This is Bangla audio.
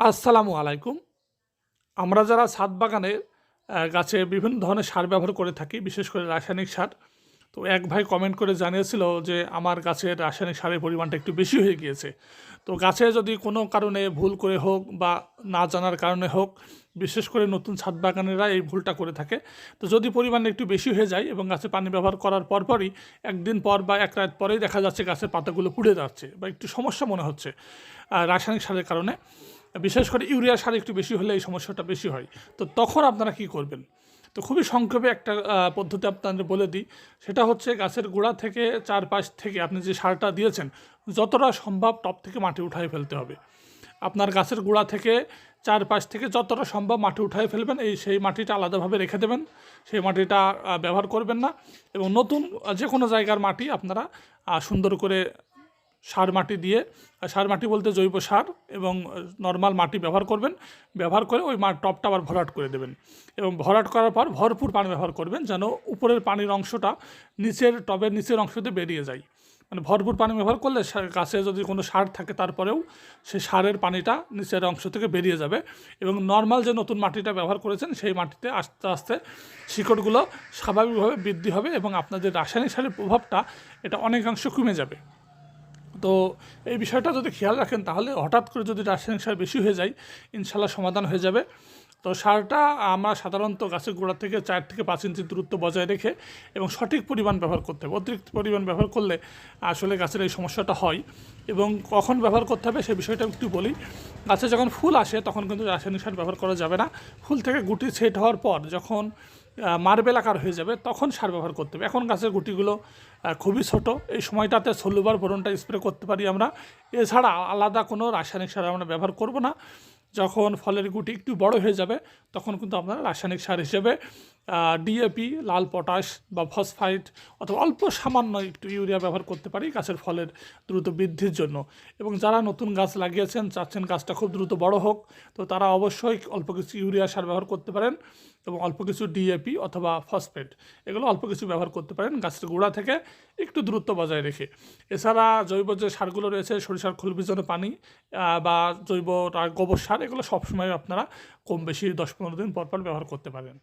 আসসালামু আলাইকুম। আমরা যারা ছাদ বাগানে গাছে বিভিন্ন ধরনের সার ব্যবহার করে থাকি, বিশেষ করে রাসায়নিক সার, তো এক ভাই কমেন্ট করে জানিয়েছিল যে আমার গাছের রাসায়নিক সারের পরিমাণটা একটু বেশি হয়ে গিয়েছে। তো গাছে যদি কোনো কারণে ভুল করে হোক বা না জানার কারণে হোক, বিশেষ করে নতুন ছাদ বাগানেরা এই ভুলটা করে থাকে, তো যদি পরিমাণ একটু বেশি হয়ে যায় এবং গাছে পানি ব্যবহার করার পরপরই একদিন পর বা এক রাত পরেই দেখা যাচ্ছে গাছের পাতাগুলো পুড়ে যাচ্ছে বা একটু সমস্যা মনে হচ্ছে রাসায়নিক সারের কারণে। বিশেষ করে ইউরিয়া সার একটু বেশি হলে এই সমস্যাটা বেশি হয়। তো তখন আপনারা কি করবেন? তো খুবই সংক্ষেপে একটা পদ্ধতি আপনাদের বলে দিই। সেটা হচ্ছে গাছের গোড়া থেকে চারপাশ থেকে আপনি যে সারটা দিয়েছেন, যতটা সম্ভব টপ থেকে মাটি উঠাই ফেলতে হবে। আপনার গাছের গোড়া থেকে চারপাশ থেকে যতটা সম্ভব মাটি উঠাই ফেলবেন, এই সেই মাটিটা আলাদাভাবে রেখে দেবেন। সেই মাটিটা ব্যবহার করবেন না। এবং নতুন যে কোনো জায়গার মাটি আপনারা সুন্দর করে সার মাটি দিয়ে সার মাটি বলতে জৈব সার এবং নর্মাল মাটি ব্যবহার করবেন। ব্যবহার করে ওই মা টপটা আবার ভরাট করে দেবেন। এবং ভরাট করার পর ভরপুর পানি ব্যবহার করবেন যেন উপরের পানির অংশটা নিচের টবের নিচের অংশতে বেরিয়ে যায়। মানে ভরপুর পানি ব্যবহার করলে গাছে যদি কোনো সার থাকে তারপরেও সেই সারের পানিটা নিচের অংশ থেকে বেরিয়ে যাবে এবং নর্মাল যে নতুন মাটিটা ব্যবহার করেছেন সেই মাটিতে আস্তে আস্তে শিকড়গুলো স্বাভাবিকভাবে বৃদ্ধি হবে এবং আপনাদের রাসায়নিক সারের প্রভাবটা এটা অনেকাংশ কমে যাবে। তো এই বিষয়টা যদি খেয়াল রাখেন, তাহলে হঠাৎ করে যদি রাসায়নিক সার বেশি হয়ে যায়, ইনশাল্লাহ সমাধান হয়ে যাবে। তো সারটা আমরা সাধারণত গাছের গোড়া থেকে চার থেকে পাঁচ ইঞ্চি দূরত্ব বজায় রেখে এবং সঠিক পরিমাণ ব্যবহার করতে হবে। অতিরিক্ত পরিমাণ ব্যবহার করলে আসলে গাছের এই সমস্যাটা হয় এবং কখন ব্যবহার করতে হবে সে বিষয়টা একটু বলি। গাছে যখন ফুল আসে, তখন কিন্তু রাসায়নিক সার ব্যবহার করা যাবে না। ফুল থেকে গুটি ছেট হওয়ার পর যখন মার্বেল আকার হয়ে যাবে, তখন সার ব্যবহার করতে হবে। এখন গাছের গুটিগুলো খুবই ছোট। এই সময়টাতে সলুবার বোরনটা স্প্রে করতে পারি আমরা। এছাড়া আলাদা কোনো রাসায়নিক সার আমরা ব্যবহার করব না। যখন ফলের গুটি একটু বড় হয়ে যাবে, তখন কিন্তু আপনারা রাসায়নিক সার হিসেবে ডিএপি লাল পটাশ বা ফসফাইট অথবা অল্প সামান্য একটু ইউরিয়া ব্যবহার করতে পারি গাছের ফলের দ্রুত বৃদ্ধির জন্য। এবং যারা নতুন গাছ লাগিয়েছেন, চাচ্ছেন গাছটা খুব দ্রুত বড় হোক, তো তারা অবশ্যই অল্প কিছু ইউরিয়া সার ব্যবহার করতে পারেন এবং অল্প কিছু ডিএপি অথবা ফসফেট, এগুলো অল্প কিছু ব্যবহার করতে পারেন গাছের গোড়া থেকে একটু দূরত্ব বজায় রেখে। এছাড়া জৈব যে সারগুলো রয়েছে, সরিষার খোল ভিজানো পানি বা জৈব গোবর সার এগুলো সবসময় আপনারা কম বেশি দশ পনেরো দিন পরপর পর ব্যবহার করতে পারেন।